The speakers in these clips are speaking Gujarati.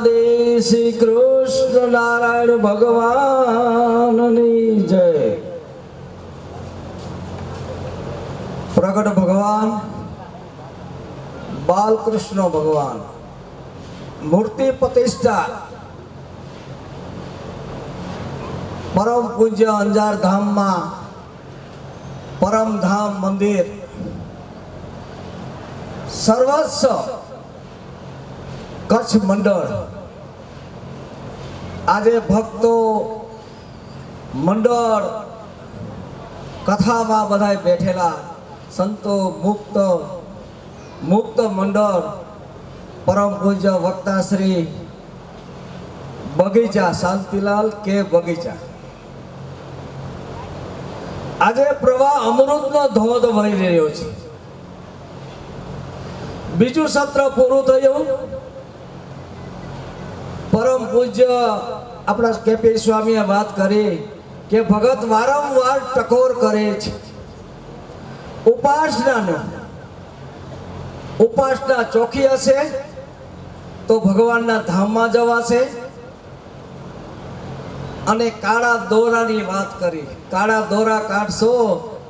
રાધે શ્રી કૃષ્ણ નારાયણ ભગવાનની જય. પ્રગટ ભગવાન, બાલકૃષ્ણ ભગવાન, મૂર્તિ પ્રતિષ્ઠા, પરમ પૂજ્ય અંજાર ધામમાં પરમધામ મંદિર, સર્વસ્વ કચ્છ મંડળ. આજે ભક્તો મંડળ કથામાં બધા બેઠેલા. સંતો મુક્ત મુક્ત મંડળ, પરમ પૂજ્ય વક્તા શ્રી બગીચા, શાંતિલાલ કે બગીચા. આજે પ્રવાહ અમૃતનો ધોધ વહી રહ્યો છે. બીજું સત્ર પૂરું થયું. પરમ પૂજ્ય આપણા કેપી સ્વામીએ વાત કરી કે ભગત વારંવાર ટકોર કરે છે. ઉપાસનાનો, ઉપાસના ચોખી હશે તો ભગવાનના ધામમાં જવાશે. અને કાળા દોરાની વાત કરી, કાળા દોરા કાઢશો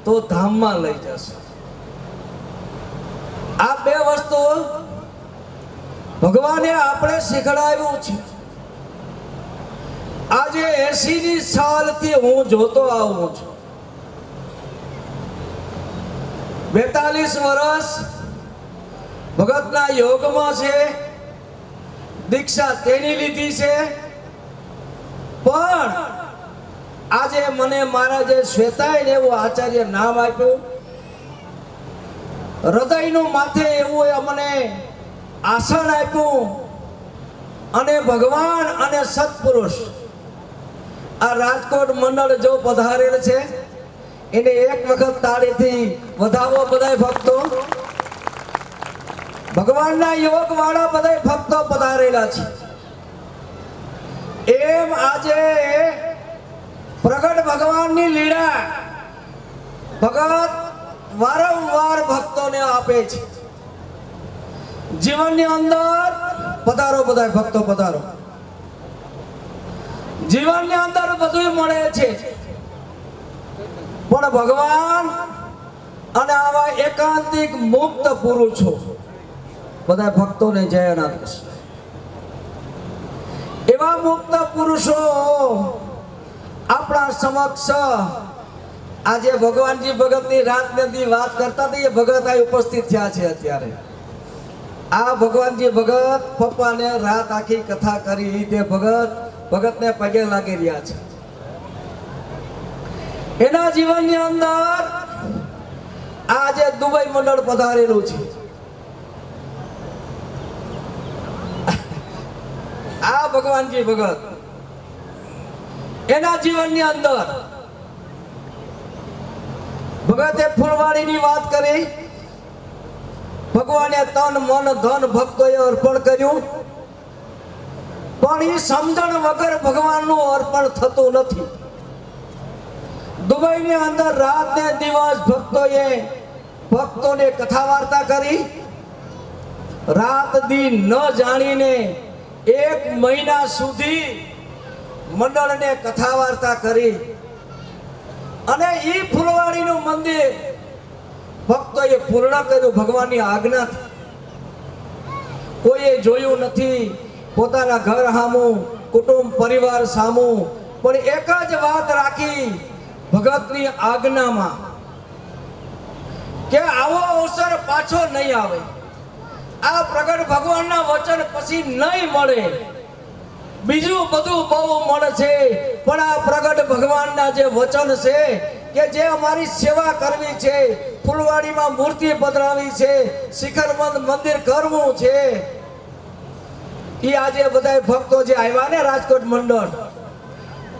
તો ધામમાં લઈ જશો. આ બે વસ્તુ ભગવાને આપણે શીખડાવ્યું છે. આજે એસી ની સાલથી હું જોતો આવું છું. બેતાલીસ વર્ષ ભગતના યોગમાં છે. દીક્ષા તેની લીધી છે. પણ આજે મને મારા જે શ્વેતાય ને એવું આચાર્ય નામ આપ્યું. હૃદયનું માથે એવું એ અમને આસન આપ્યું અને ભગવાન અને સત્પુરુષ. આ રાજકોટ મંડળ જો પધારેલ છે, એને એક વખત તાળીથી વધાવો બધા ભક્તો. ભગવાનના યોગ વાળા બધા ભક્તો પધારેલા છે. એમ આજે પ્રગટ ભગવાનની લીલા ભગત વારંવાર ભક્તોને આપે છે. જીવનની અંદર પધારો બધાય ભક્તો, પધારો. જીવનની અંદર બધું મળે છે. પણ ભગવાન અને આવા એકાંતિક મુક્ત પુરુષો બધા ભક્તોને જય અનાથ એવા મુક્ત પુરુષો આપણા સમક્ષ આજે ભગવાનજી ભગતની રાતની વાત કરતા એ ભગત આ ઉપસ્થિત થયા છે અત્યારે. આ ભગવાનજી ભગત પપ્પાને રાત આખી કથા કરી તે ભગત ભગતને પગે લાગી રહ્યા છે. એના જીવનની અંદર આજે દુબઈ મંડળ પધારેલું છે. આ ભગવાનજી ભગત એના જીવનની અંદર ભગતે ફૂલવાડીની વાત કરી. ભગવાને તન, મન, ધન, ભક્તોએ અર્પણ કર્યું. પણ એ સમજણ વગર ભગવાનનું અર્પણ થતું નથી. દુબઈની અંદર રાત ને દિવસ ભક્તોએ ભક્તોને કથા વાર્તા કરી. રાત દી ન જાણીને એક મહિના સુધી મંડળને કથા વાર્તા કરી. અને એ ફૂલવાડીનું મંદિર ભક્તોએ પૂર્ણ કર્યું ભગવાનની આજ્ઞા કોઈએ જોયું નથી પોતાના ઘર સામું, કુટુંબ, પરિવાર સામું, પણ એક જ વાત રાખી ભગતની આજ્ઞામાં કે આવો અવસર પાછો નહીં આવે. આ પ્રગટ ભગવાનના વચન પછી નહીં મળે. બીજું બધું બહુ મળે છે પણ આ પ્રગટ ભગવાનના જે વચન છે કે જે અમારી સેવા કરવી છે, ફૂલવાડીમાં મૂર્તિ પધરાવી છે શિખરબંધ મંદિર કરવું છે એ આજે બધા ભક્તો જે આવ્યા ને રાજકોટ મંડળ,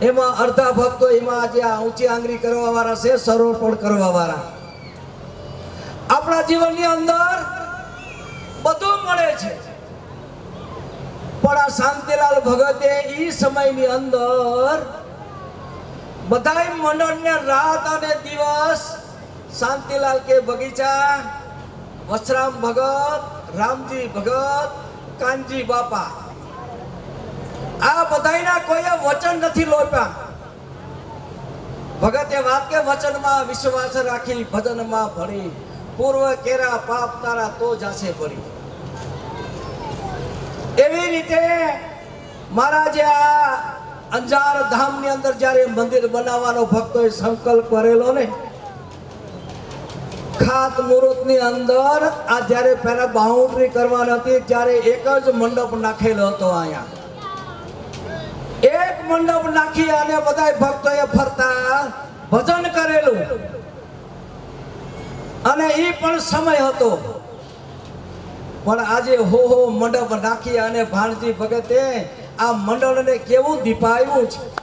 એમાં અડધા ભક્તો એમાં આજે ઊંચી આંગળી કરવા વાળા છે, સરોપણ કરવા વાળા આપણા જીવનની અંદર બધું મળે છે. પણ આ શાંતિલાલ ભગતે એ સમયની અંદર બધાય મંડળને રાત અને દિવસ શાંતિલાલ કે બગીચા, વસરામ ભગત, રામજી ભગત, કાનજી બાપા. આ બધાયના કોઈએ વચન નથી લોપ્યા. ભગતે કે વચનમાં વિશ્વાસ રાખી, ભજનમાં ભણી પૂર્વ કેરા પાપ તારા તો જાશે ભરી. એવી રીતે મારા જે આ અંજાર ધામની અંદર જ્યારે મંદિર બનાવવાનો ભક્તોએ સંકલ્પ કરેલો ને, ખાત મુહૂર્તની અંદર આ જ્યારે પહેલા બાઉન્ડ્રી કરવાની હતી, ત્યારે એક જ મંડપ નાખેલો હતો અહીંયા. એક મંડપ નાખી અને બધા ભક્તોએ ફરતા ભજન કરેલું. અને એ પણ સમય હતો. પણ આજે હો હો મંડપ નાખી અને ભાણજી ભગતે આ મંડળને કેવું દીપાયું છે?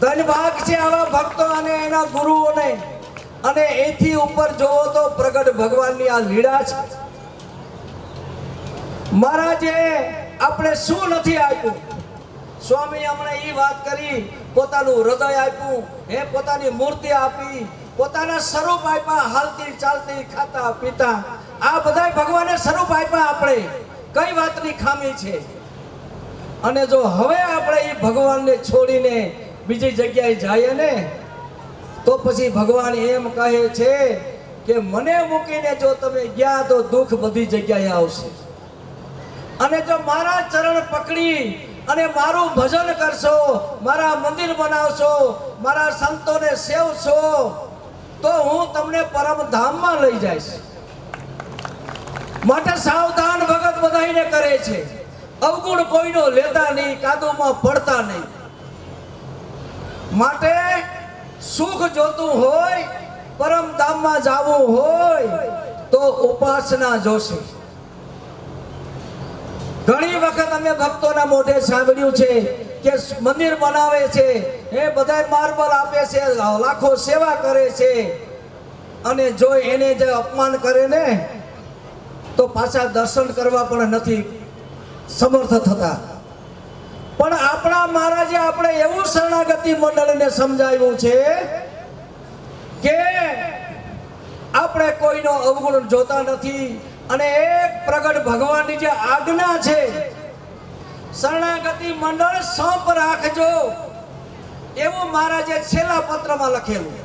ધનભાગ છે આવા ભક્તો અને એના ગુરુઓને. અને એથી ઉપર જોવો તો પ્રગટ ભગવાનની આ લીલા છે. મહારાજે, આપણે શું નથી આપ્યું? સ્વામી અમને એ વાત કરી, પોતાનું હૃદય આપ્યું, હે, પોતાની મૂર્તિ આપી, પોતાના સ્વરૂપ આપ્યા, હાલતી ચાલતી ખાતા પીતા આ બધાય ભગવાને સ્વરૂપ આપ્યા આપણે. કઈ વાતની ખામી છે? અને જો હવે આપણે એ ભગવાનને છોડીને બીજી જગ્યાએ જઈએ ને, તો પછી ભગવાન એમ કહે છે કે મને મૂકીને જો તમે ગયા તો દુઃખ બધી જગ્યાએ આવશે. અને જો મારા ચરણ પકડી અને મારું ભજન કરશો, મારા મંદિર બનાવશો, મારા સંતોને સેવશો, તો હું તમને પરમધામમાં લઈ જઈશ. માટે સાવધાન ભગત બધાઈને કરે છે. અવગુણ કોઈનો લેતા નહીં કાદુમાં પડતા નહીં. માટે સુખ જોતું હોય પરમધામમાં જવું હોય, તો ઉપાસના જોશે. ઘણી વખત અમે ભક્તોના મોઢે સાંભળ્યું છે કે મંદિર બનાવે છે, એ બધા માર્બલ આપે છે, લાખો સેવા કરે છે. અને જો એને જે અપમાન કરે ને, તો પાછા દર્શન કરવા પણ નથી સમર્થ થતા. પણ આપણા મહારાજે આપણે એવું શરણાગતિ મંડળને સમજાવ્યું છે કે આપણે કોઈનો અવગુણ જોતા નથી અને એક પ્રગટ ભગવાનની જે આજ્ઞા છે, શરણાગતિ મંડળ સોંપ રાખજો. એવું મહારાજે છેલ્લા પત્રમાં લખેલું.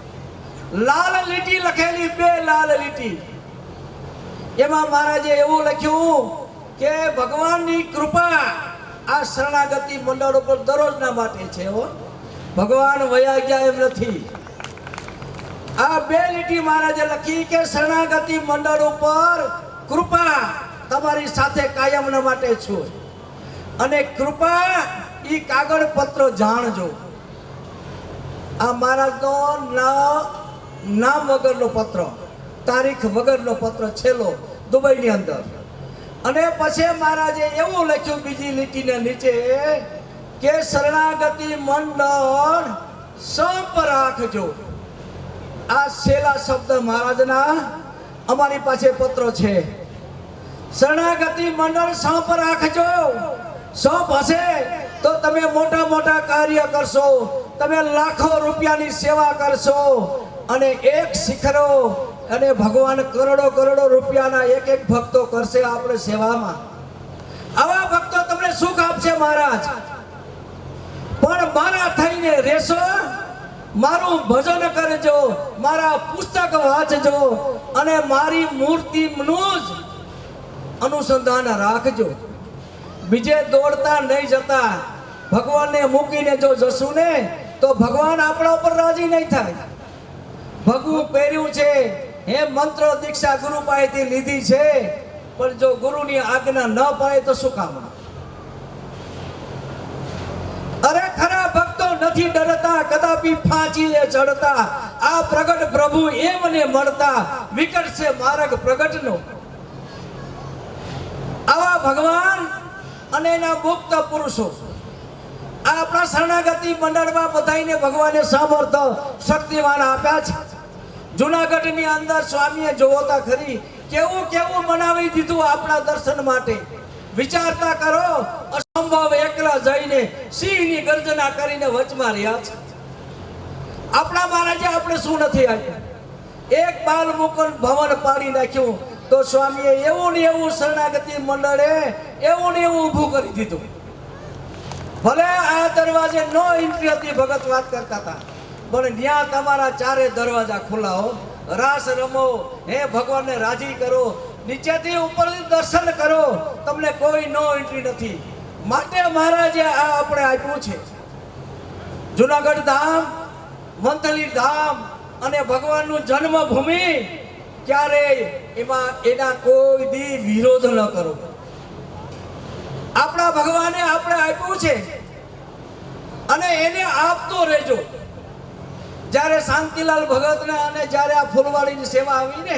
લાલ લીટી લખેલી બે લાલ લીટી. એમાં મહારાજે એવું લખ્યું કે ભગવાનની કૃપા આ શરણાગતિ મંડળ ઉપર દરરોજના માટે છે હો. ભગવાન વયા ગયા એમ નથી. આ બે લીટી મહારાજે લખી કે શરણાગતિ મંડળ ઉપર કૃપા તમારી સાથે કાયમના માટે છું. અને કૃપા એ કાગળ પત્ર જાણજો. આ મહારાજનો નામ વગરનો પત્ર, તારીખ વગરનો પત્ર છેલ્લો દુબઈની અંદર. અને પછી મહારાજે એવું લખ્યું બીજી લીટીને નીચે કે શરણાગતિ મંડળ સંપ રાખજો. આ છેલ્લા શબ્દ મહારાજના અમારી પાસે પત્રો છે. શરણાગતિ મંડળ સંપ રાખજો. સંપ હશે તો તમે મોટા મોટા કાર્ય કરશો. તમે લાખો રૂપિયાની સેવા કરશો. અને એક શિખરો અને ભગવાન કરોડો કરોડો રૂપિયાના એક એક ભક્તો કરશે આપણે સેવામાં. આવા ભક્તો તમને સુખ આપશે મહારાજ. પણ મારા થઈને રહેશો, મારું ભજન કરજો, મારા પુસ્તક વાંચજો અને મારી મૂર્તિનું જ અનુસંધાન રાખજો. બીજે દોડતા નહીં જતા. ભગવાનને મૂકીને જો જશું ને તો ભગવાન આપણા ઉપર રાજી નહીં થાય. ભગવું પહેર્યું છે હે મંત્ર દીક્ષા ગુરુ પાસેથી લીધી છે, પણ જો ગુરુની આજ્ઞા ન પાડે તો શું કામ? અરે ખરા ભક્તો નથી ડરતા, કદાપી ફાંચીએ ચડતા. આ પ્રગટ પ્રભુ એમને મળતા વિકટ છે માર્ગ પ્રગટનો. આવા ભગવાન અને એના મુક્ત પુરુષો. આ આપણા શરણાગતિ મંડળમાં બધાઈને ભગવાને સામર્થ શક્તિવાન આપ્યા છે. જુનાગઢની અંદર સ્વામીએ જોતા ખરી, કેવું કેવું મનાવી દીધું આપણા દર્શન માટે? વિચારતા કરો, અસંભવ એકલા જઈને સિંહની ગર્જના કરીને વચમાં રહ્યા છે. આપણા મહારાજે આપણે શું નથી આવ્યા એક બાલ મુકુલ ભવન પાડી નાખ્યું, તો સ્વામીએ એવું ને એવું શરણાગતિ મંડળે એવું ને એવું ઊભું કરી દીધું. ભલે આ દરવાજે નો એન્ટ્રી હતી, ભગત વાત કરતા હતા. પણ ત્યાં તમારા ચારે દરવાજા ખુલ્લા રાસ રમો, હે ભગવાનને રાજી કરો, નીચેથી ઉપરથી દર્શન કરો. તમને કોઈ નો એન્ટ્રી નથી. માટે મહારાજે આ આપણે આપ્યું છે. જુનાગઢ ધામ મંથલી ધામ અને ભગવાનનું જન્મભૂમિ ક્યારે એમાં એના કોઈ દી વિરોધ ન કરો. આપણા ભગવાને આપણે આપ્યું છે. અને એને આપતો રહેજો. જ્યારે શાંતિલાલ ભગતને અને જ્યારે આ ફૂલવાડીની સેવા આવી ને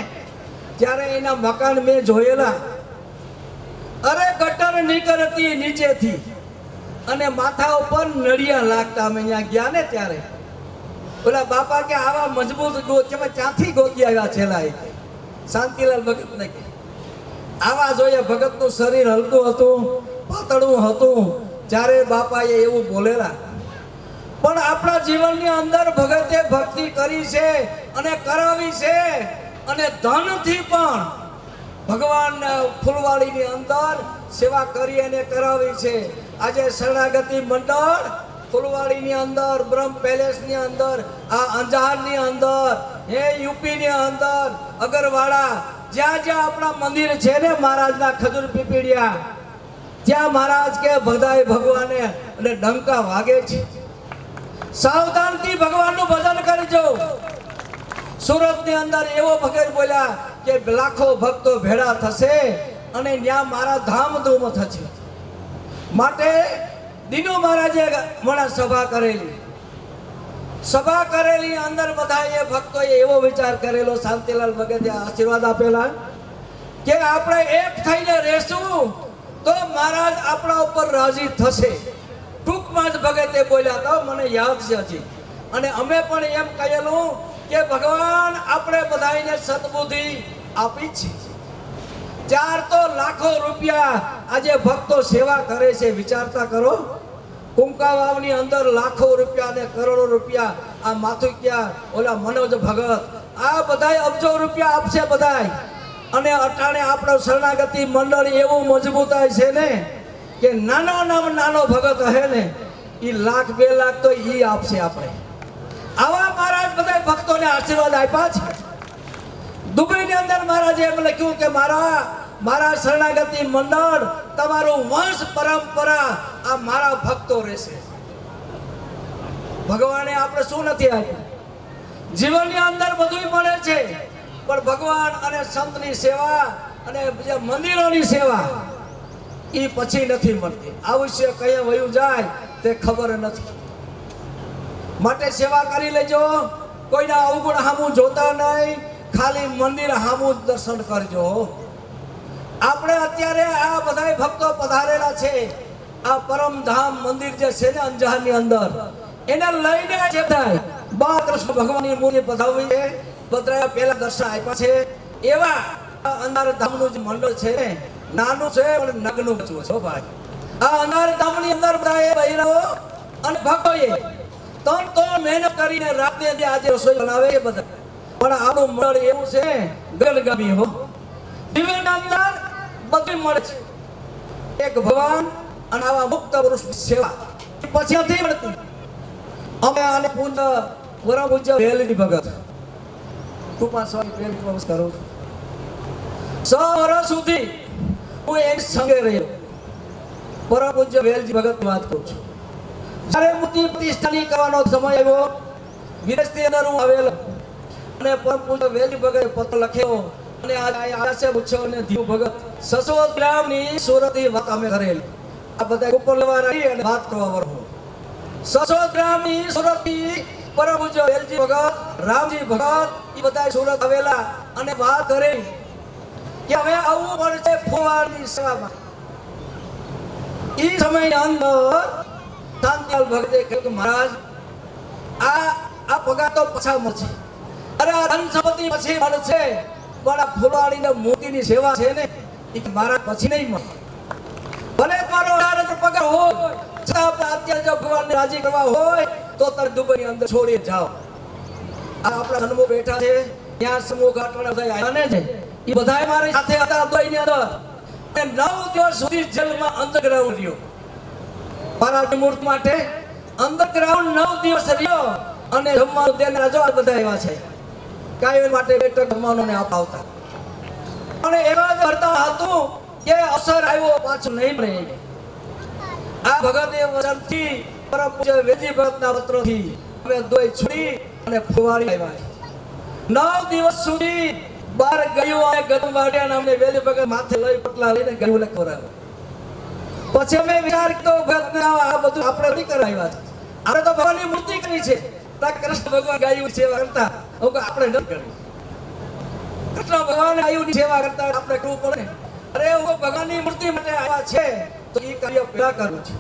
ત્યારે એના મકાન મેં જોયેલા. અરે ગટર નીકળતી નીચેથી, અને માથા ઉપર નડિયા લાગતા અમે અહીંયા ગયા ને ત્યારે. ઓલા બાપા કે આવા મજબૂત ગો કે અમે ક્યાંથી ગોતી આવ્યા છેલ્લા એ શાંતિલાલ ભગત ને કે, આવા જોઈએ ભગતનું શરીર હલકું હતું, પાતળું હતું. જ્યારે બાપાએ એવું બોલેલા પણ આપણા જીવનની અંદર ભગતે ભક્તિ કરી છે અને કરાવી છે. અને ધનથી પણ ભગવાન ફૂલવાડીની અંદર સેવા કરી અને કરાવી છે. આજે શરણાગતિ મંડળ ફૂલવાડીની અંદર, બ્રહ્મ પેલેસની અંદર, આ અંજારની અંદર, હે યુપીની અંદર, અગરવાડા, જ્યાં જ્યાં આપણા મંદિર છે ને મહારાજના ખજૂર પીપીડિયા, ત્યાં મહારાજ કે, બધાય ભગવાને અને ડંકા વાગે છે. સાવધાનથી ભગવાનનું ભજન કરજો. સુરતની અંદર એવો ભગત બોલ્યા કે લાખો ભક્તો ભેળા થશે અને ત્યાં મારા ધામધૂમ થશે. માટે દિનુ મહારાજે મને સભા કરેલી. સભા કરેલી અંદર બધા એ ભક્તોએ એવો વિચાર કરેલો, શાંતિલાલ ભગતે આશીર્વાદ આપેલા કે આપણે એક થઈને રહેશું તો મહારાજ આપણા ઉપર રાજી થશે. ટૂંકમાં જ ભગતે બોલ્યા હતા, મને યાદ છે હજી. અને અમે પણ એમ કહેલું કે ભગવાન આપણે બધાને સદબુદ્ધિ આપી છે. ચાર તો લાખો રૂપિયા આજે ભક્તો સેવા કરે છે, વિચારતા કરો. કુંકા વાવની અંદર લાખો રૂપિયા અને કરોડો રૂપિયા આ માથુક્યા ઓલા મનોજ ભગત. આ બધાય અબજો રૂપિયા આપશે બધાય. અને અટાણે આપણો શરણાગતિ મંડળ એવું મજબૂતાય છે ને? કે નાનો નામ નાનો ભગત હે ને એ લાખ બે લાખ તો ઈ આપશે આપણે. આવા મહારાજ બધા ભક્તોને આશીર્વાદ આપ્યા છે. દુબઈની અંદર મહારાજે એમ લખ્યું કે મારા મારા શરણાગતિ મંડળ, તમારું વંશ પરંપરા આ મારા ભક્તો રહેશે. ભગવાને આપણે શું નથી આપ્યું? જીવનની અંદર બધું મળે છે, પણ ભગવાન અને સંતની સેવા અને મંદિરોની સેવા એ પછી નથી મળતી. આવશ્ય કયા વયું જાય તે ખબર નથી. માટે સેવા કરી લેજો. કોઈના અવગુણ હામું જોતા નહીં. ખાલી મંદિર હામું જ દર્શન કરજો. આપણે અત્યારે આ બધાય ભક્તો પધારેલા છે. આ પરમધામ મંદિર જે છે ને અંજારની અંદર, એને લઈને જે થાય બા કૃષ્ણ ભગવાનની મૂર્તિ પધાવી છે. બધાએ પહેલા દર્શન આપ્યા છે. એવા અંધાર ધામનું જે મંડળ છે ને નાનું છે, પણ નગનું બચવું છે ભાઈ. આ અનાર ધામની અંદર બધાએ બહેરાઓ અને ભક્તોએ ત્રણ ત્રણ મહેનત કરીને રાતે જે આજે રસોઈ બનાવે એ બધા. પણ આપણું મળ એવું છે ગલગામી હો. દિવ્યના અંદર બધું મળે છે. એક ભગવાન અને આવા મુક્ત પુરુષની સેવા. એ પછી નથી મળતું. અમે આને પૂજ્ય પરમ પૂજ્ય વેલજી ભગત કૃપા સ્વામી પ્રેમ નમસ્કાર. સો વર્ષ સુધી હું એક સંગે રહ્યો. પરમ પૂજ્ય વેલજી ભગત વાત કરું છું. જ્યારે મૂર્તિ પ્રતિષ્ઠાની કરવાનો સમય આવ્યો વિદેશની અંદર હું આવેલો. અને પરમ પૂજ્ય વેલજી ભગતે પત્ર લખ્યો. અને આશે પૂછ્યો, અને ધીવ ભગત સસો ગ્રામની સુરતની વાત અમે કરેલી. આ બધા ઉપર લેવા રહી અને વાત કરવા વાળો સસો ગ્રામની સુરતની પરમ પૂજ્ય વેલજી ભગત, રામજી ભગત, એ બધા સુરત આવેલા અને વાત કરે કે હવે આવવું પડશે ફુવારની સેવામાં. એ સમયની અંદર શાંતિલાલ ભગતે કહ્યું કે મહારાજ, આ આ પગાર તો પછા મળશે. અરે આ ધન પછી મળશે, પણ આ ફૂલવાડીને મોતીની સેવા છે ને એ મારા પછી નહીં મળે. ભલે મારો અઢાર હજાર પગાર હોય, છતાં આપણે અત્યારે જો ભગવાનને રાજી કરવા હોય, તો તમે દુબઈની અંદર છોડી જાઓ. આ આપણા સન્મુખ બેઠા છે, ત્યાં સમૂહ ઘાટવાના બધા આવ્યા ને છે. એ બધાય મારી સાથે હતા દુબઈની અંદર. અને નવ દિવસ સુધી જેલમાં અંડરગ્રાઉન્ડ રહ્યો. મારા મૂર્ત માટે અંડરગ્રાઉન્ડ નવ દિવસ રહ્યો અને જમવાનું તેને રજવા બધા એવા છે. કાયમ માટે બેઠક જમવાનું અપાવતા અને એવા જ કરતા હતું કે અસર આવ્યો, પાછું નહીં રહે આ ભગત વચનથી પરમ પૂજ્ય વેદી ભગતના પત્રોથી અમે દોઈ છોડી અને ફુવારી આવ્યા નવ દિવસ સુધી બાર ગયું અને ગરમ વાટ્યા અમને વેલી ભગત માથે લઈ પટલા લઈને ગયું ને ખવડાવ્યું પછી અમે વિચાર કર્યો ભગતને આ બધું આપણે નહીં કરાવ્યા. આપણે તો ભગવાનની મૂર્તિ કરી છે. તા કૃષ્ણ ભગવાન ગાયું સેવા કરતા. આપણે નથી કરવી કૃષ્ણ ભગવાન ગાયુંની સેવા કરતા આપણે કરવું પડે. અરે, હું ભગવાનની મૂર્તિ માટે આવ્યા છે. તો એ કાર્ય પેલા કરવું છે.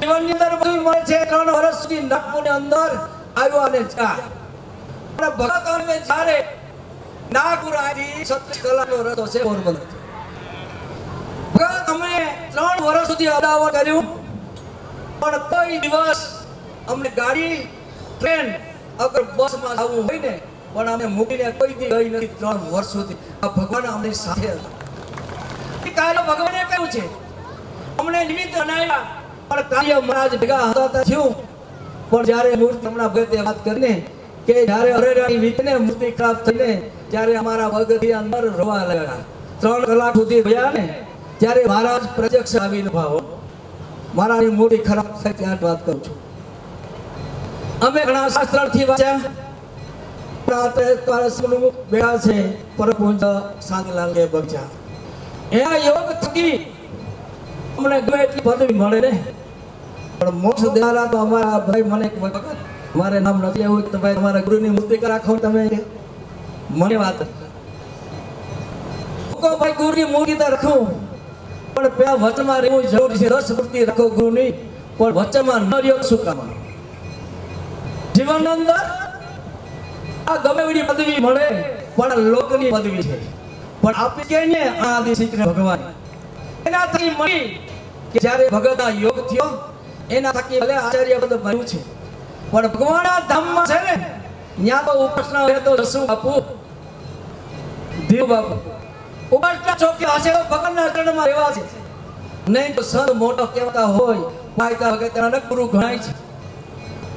જીવનની અંદર બધું મળે છે. ત્રણ વર્ષ સુધી નાગપુરની અંદર આવ્યો અને જા. ભગત અમે જ્યારે નાગપુર આવી સત્ય કલાકનો રસ્તો છે પોરબંદર. અમે ત્રણ વર્ષ સુધી અદાવત કર્યું. પણ કોઈ દિવસ અમને ગાડી, ટ્રેન અગર બસમાં જવું હોય ને, પણ અમે મૂકીને કોઈ દી ગઈ નથી ત્રણ વર્ષ સુધી. આ ભગવાન અમને સાથે હતા. કાર્ય ભગવાને કહ્યું છે. અમને નિમિત્ત બનાવ્યા. પણ કાર્ય મહારાજ ભેગા હતા થયું. પણ જ્યારે મૂર્તિ હમણાં ભગતે વાત કરીને કે જ્યારે અરેરાની વીતને મૂર્તિ ખરાબ થઈને ત્યારે અમારા ભગતની અંદર રોવા લાગ્યા. ત્રણ કલાક સુધી ગયા ને, ત્યારે મહારાજ પ્રત્યક્ષ આવીને ભાવો મારાની મૂર્તિ ખરાબ થઈ ત્યાં વાત કરું છું. અમે ઘણા શાસ્ત્રથી વાંચ્યા. રાત્રે તારા સન્મુખ બેઠા છે પરપુંજ સાંગલાલ કે બગજા એના યોગ થકી અમને ગમે એટલી પદવી મળે ને. પણ મોક્ષ દેવાના તો અમારા ભાઈ મને એક વખત મારે નામ નથી એવું તો ભાઈ તમારા ગુરુની મૂર્તિ રાખો તમે. મને વાત. કો ભાઈ ગુરુની મૂર્તિ તો રાખો. પણ પેલા વચનમાં રહેવું જરૂરી છે. રસ મૂર્તિ રાખો ગુરુની. પણ વચનમાં ન રહ્યો શું કામ? જીવન અંદર આ ગમે એવી પદવી મળે, પણ લોકની પદવી છે. પણ આપી કે ને આદિ શ્રી ભગવાન. એના થકી મળી કે જ્યારે ભગતના યોગ થયો, એના થકી ભલે આચાર્ય પદ ભર્યું છે પણ ભગવાન ધામમાં છે ને, ત્યાં તો ઉપાસના હોય તો જસુ બાપુ. દેવ બાપુ. ઉપાસના ચોકે હશે તો ભગવાનના ચરણમાં રહેવા છે. નહીં તો સંત મોટો કહેવાતા હોય, માયકા વગેરે ગુરુ ગણાય છે.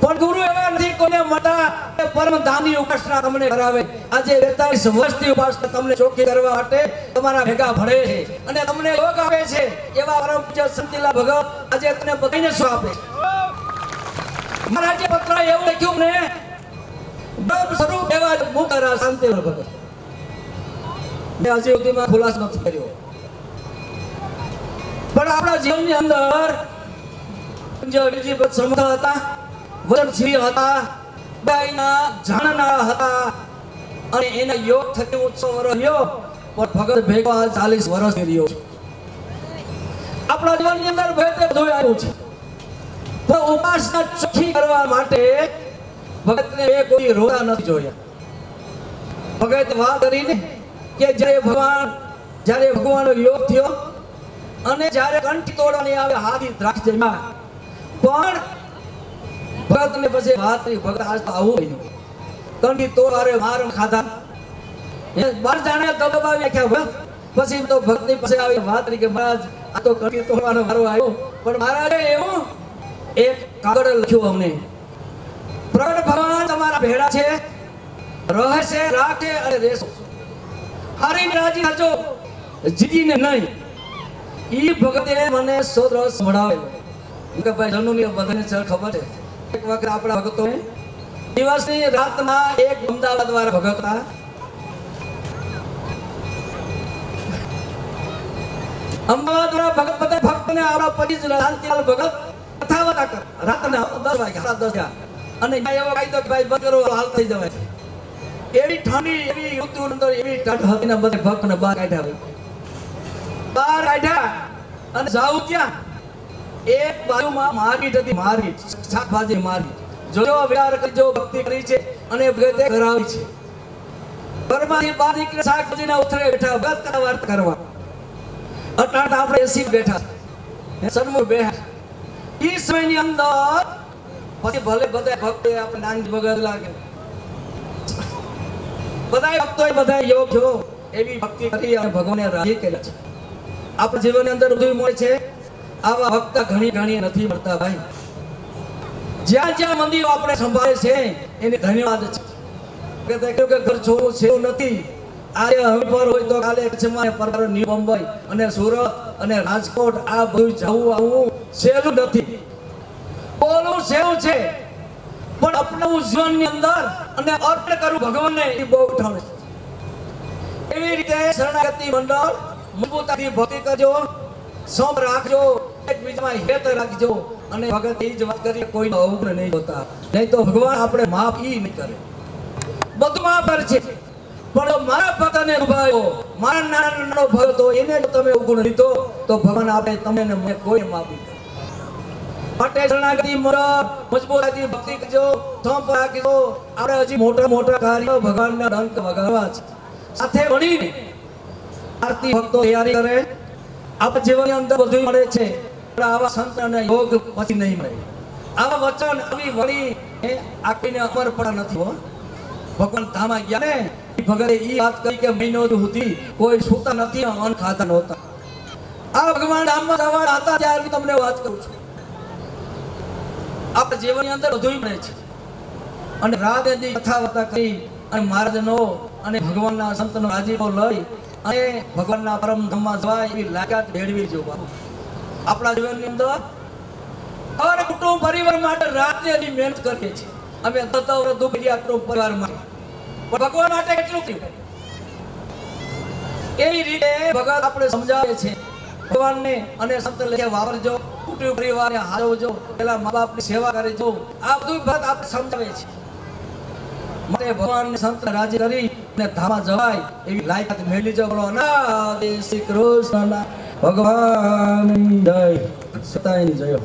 પણ ગુરુ એવા નથી કોઈને મળતા પરમ ધામની ઉપાસના તમને કરાવે. આજે બેતાલીસ વર્ષથી ઉપાસના તમને ચોખ્ખી કરવા માટે તમારા ભેગા ભળે છે. અને તમને યોગ આપે છે. એવા પરમ પૂજ્ય સંતિલા ભગત આજે તમને બધાને શું આપે છે? આપણા જીવનની અંદર હતા બેયના જાણનાર હતા, અને એના યોગ થકી ઉત્સવ રહ્યો ભગત ભેગો ચાલીસ વર્ષ રહ્યો આપણા જીવનની અંદર ભગતે બધું આવ્યું છે. પણ ઉપાસના ચોખ્ખી કરવા માટે ભગતને એ કોઈ રોતા નથી જોયા. ભગત વાત કરીને કે જ્યારે ભગવાન, જ્યારે ભગવાનનો યોગ થયો અને જ્યારે કંઠ તોડવાની આવે હાથી દ્રાક્ષ પણ ભગતને પછી વાત કરી, ભગત આજ તો આવું બન્યું કંઠી તોડવારે માર ખાધા. બાર જાણે દબાવી નાખ્યા ભગત, પછી તો ભક્તની પાસે આવી વાત કરી કે મહારાજ, આ તો કંઠી તોડવાનો મારો આવ્યો. પણ મહારાજે એવું એક કાગળ લખ્યું અમને. પ્રગટ ભગવાન તમારા ભેડા છે. રહેશે રાખે અને રહેશો. હરી રાજી થજો જીતીને નહીં. ઈ ભગતે મને સોત્ર સંભળાવેલો કે ભાઈ જનુની બધાને સર ખબર છે. એક વખત આપણા ભગતોએ દિવસની રાતના એક અમદાવાદ વાળા ભગત હતા અમદાવાદ વાળા ભગત બધા ભક્તને આપણા પતિ જ ભગત હતી માર્કેટ શાકભાજી મારી જોજો ભક્તિ કરી છે અને ભગતે કરાવી છે. ઘરમાંથી બહાર નીકળે શાકભાજીના ઉથરે બેઠા ભગત કરવા અટાટ આપણે એસી બેઠા. સન્મુખ બેઠા ઈ સમયની અંદર. પછી ભલે બધા ભક્તો આપણે નાન ભગત લાગે. બધા ભક્તો બધા યોગ થયો. એવી ભક્તિ કરી અને ભગવાને રાજી કર્યા છે. આપણા જીવનની અંદર બધું મળે છે. આવા ભક્ત ઘણી ઘણી નથી મળતા ભાઈ. જ્યાં જ્યાં મંદિરો આપણે સંભાળે છે, એને ધન્યવાદ છે. કે કે ઘર છોડવું છે નથી. આજે હમીરપર હોય તો કાલે કચ્છમાં અને ન્યુ મુંબઈ અને સુરત અને રાજકોટ આ બધું જવું આવું સહેલું નથી. બોલવું સહેલું છે. પણ અપનાવું જીવનની અંદર અને અર્પણ કરવું ભગવાનને એ બહુ ઠાણે એવી રીતે શરણાગતિ મંડળ મજબૂતાથી ભક્તિ કરજો સોમ રાખજો, એકબીજામાં હેત રાખજો અને ભગત એ જ વાત કરીએ, કોઈનો અવગુણ નહીં હોતા. નહીં તો ભગવાન આપણે માફ ઈ નહીં કરે. બધું માફ કરે છે. પણ મારા ભક્તને ઉભાયો મારા નાના ભગત એને તમે અવગુણ લીધો, તો ભગવાન આપણે તમને મને કોઈ માફી માટે શરણાગતિ મંડળ મજબૂતાથી ભક્તિ કરજો સોમ રાખજો આપણે હજી મોટા મોટા કાર્યો ભગવાનના ડંક વગાડવા છે. સાથે મળીને આરતી ભક્તો તૈયારી કરે. આપણા જીવનની અંદર બધું મળે છે, પણ આવા સંત અને યોગ પછી નહીં મળે. આવા વચન, આવી વળી આખીને અમર પડા નથી હો. ભગવાન ધામા ગયા ને ભગતે એ વાત કરી કે મહિનો સુધી કોઈ સૂતા નથી અન ખાતા નહોતા. આ ભગવાન ધામમાં જવા હતા ત્યારે તમને વાત કરું છું. આપણા જીવનની અંદર બધું મળે છે. અને રાત દી કથા વાર્તા કરી અને મહારાજનો અને ભગવાનના સંતનો રાજીપો લઈ અને ભગવાનના પરમ ધામમાં જવાય એવી લાયકાત મેળવી જો. આપણા જીવનની અંદર હર કુટુંબ પરિવાર માટે રાતે દી મહેનત કરીએ છીએ અમે તત્વ દુઃખ કર્યા કુટુંબ પરિવાર માટે. પણ ભગવાન માટે કેટલું કર્યું? એવી રીતે ભગવાન આપણે સમજાવે છે. ભગવાનને અને સંત લેખે વાપરજો. કુટુંબ પરિવારને હાલવજો પેલા મા બાપની સેવા કરજો આ બધું ભાગ આપ સમજાવે છે. માટે ભગવાન સંત રાજી કરી ને ધામા જવાય એવી લાયકાત મેળવી જો. બોલો, અનાદિ શ્રી કૃષ્ણ ભગવાન જય. સતાય જય